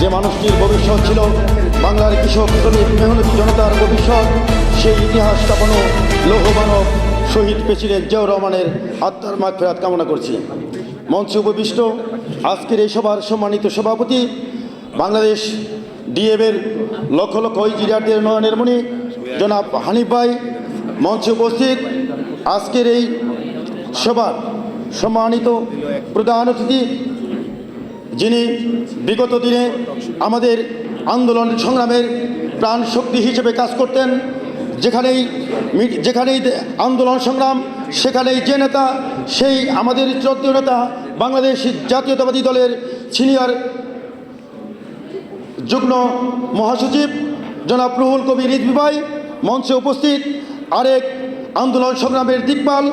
যে মানুষটির ভবিষ্যৎ ছিল বাংলার কৃষক শ্রমিক মেহনতি জনতার ভবিষ্যৎ, সেই ইতিহাস কাঁপানো লৌহমানব শহীদ প্রেসিডেন্ট জিয়াউর রহমানের আত্মার মাগ ফেরাত কামনা করছি। মঞ্চে উপবিষ্ট আজকের এই সভার সম্মানিত সভাপতি বাংলাদেশ ডিএবের লক্ষ লক্ষ ইঞ্জিনিয়ারদের নয়নের মণি, জনাব হানিফ ভাই, মঞ্চে উপস্থিত আজকের এই সভার সম্মানিত প্রধান অতিথি যিনি বিগত দিনে আমাদের আন্দোলন সংগ্রামের প্রাণ শক্তি হিসেবে কাজ করতেন, যেখানেই যেখানেই আন্দোলন সংগ্রাম, সেখানেই যে নেতা, সেই আমাদের শ্রদ্ধেয় নেতা বাংলাদেশ জাতীয়তাবাদী দলের সিনিয়র যুগ্ম মহাসচিব জনাব রুহুল কবির রিজভি ভাই মঞ্চে উপস্থিত। আরেক আন্দোলন সংগ্রামের দিকপাল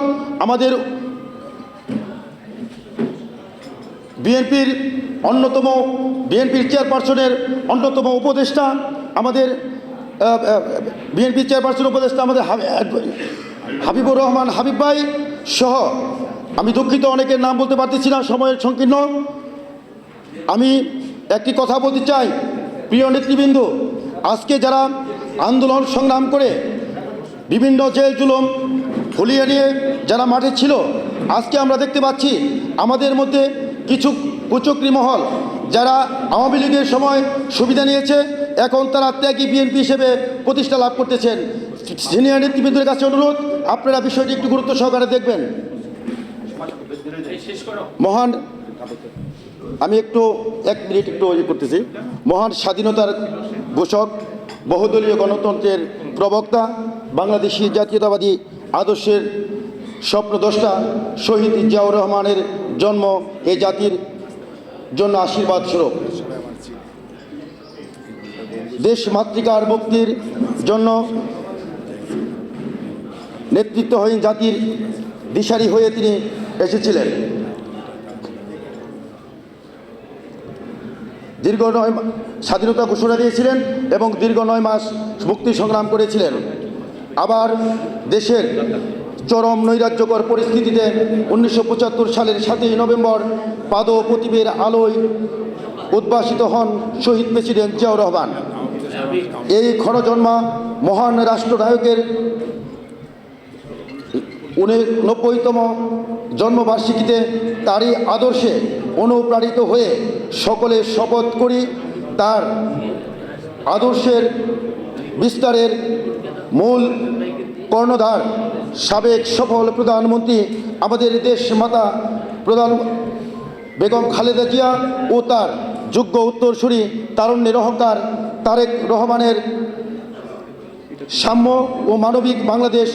আমাদের বিএনপির অন্যতম বিএনপির চেয়ারপারসনের অন্যতম উপদেষ্টা আমাদের বিএনপির চেয়ারপারসন উপদেষ্টা আমাদের হাবিবুর রহমান হাবিব ভাই সহ, আমি দুঃখিত অনেকের নাম বলতে পারতেছি না, সময়ের সংকীর্ণ। আমি একটি কথা বলতে চাই, প্রিয় নেতৃবৃন্দ, আজকে যারা আন্দোলন সংগ্রাম করে বিভিন্ন জেল জুলুম ফুলিয়ে নিয়ে যারা মাঠে ছিল, আজকে আমরা দেখতে পাচ্ছি আমাদের মধ্যে কিছু কুচক্রি মহল যারা আওয়ামী লীগের সময় সুবিধা নিয়েছে, এখন তারা ত্যাগী বিএনপি হিসেবে প্রতিষ্ঠা লাভ করতেছেন। সিনিয়র নেতৃবৃন্দের কাছে অনুরোধ, আপনারা বিষয়টি একটু গুরুত্ব সহকারে দেখবেন। মহান, আমি একটু এক মিনিট একটু ইয়ে করতেছি। মহান স্বাধীনতার ঘোষক, বহুদলীয় গণতন্ত্রের প্রবক্তা, বাংলাদেশি জাতীয়তাবাদী আদর্শের স্বপ্নদ্রষ্টা শহীদ জিয়াউর রহমানের জন্ম এই জাতির জন্য আশীর্বাদ স্বরূপ। দেশ মাতৃকার মুক্তির জন্য নেতৃত্বহীন জাতির দিশারি হয়ে তিনি এসেছিলেন। দীর্ঘ নয় স্বাধীনতা ঘোষণা দিয়েছিলেন এবং দীর্ঘ নয় মাস মুক্তি সংগ্রাম করেছিলেন। আবার দেশের চরম নৈরাজ্যকর পরিস্থিতিতে উনিশশো পঁচাত্তর সালের সাতই নভেম্বর পাদ প্রতিবের আলোয় উদ্ভাসিত হন শহীদ প্রেসিডেন্ট জিয়াউর রহমান। এই ক্ষণজন্মা মহান রাষ্ট্রনায়কের উননব্বইতম জন্মবার্ষিকীতে তারই আদর্শে অনুপ্রাণিত হয়ে সকলে শপথ করি, তার আদর্শের বিস্তারের মূল কর্ণধার সাবেক সফল প্রধানমন্ত্রী, আমাদের দেশ মাতা প্রধান বেগম খালেদা জিয়া ও তার যোগ্য উত্তরসূরি তারুণ্যের অহংকার তারেক রহমানের সাম্য ও মানবিক বাংলাদেশ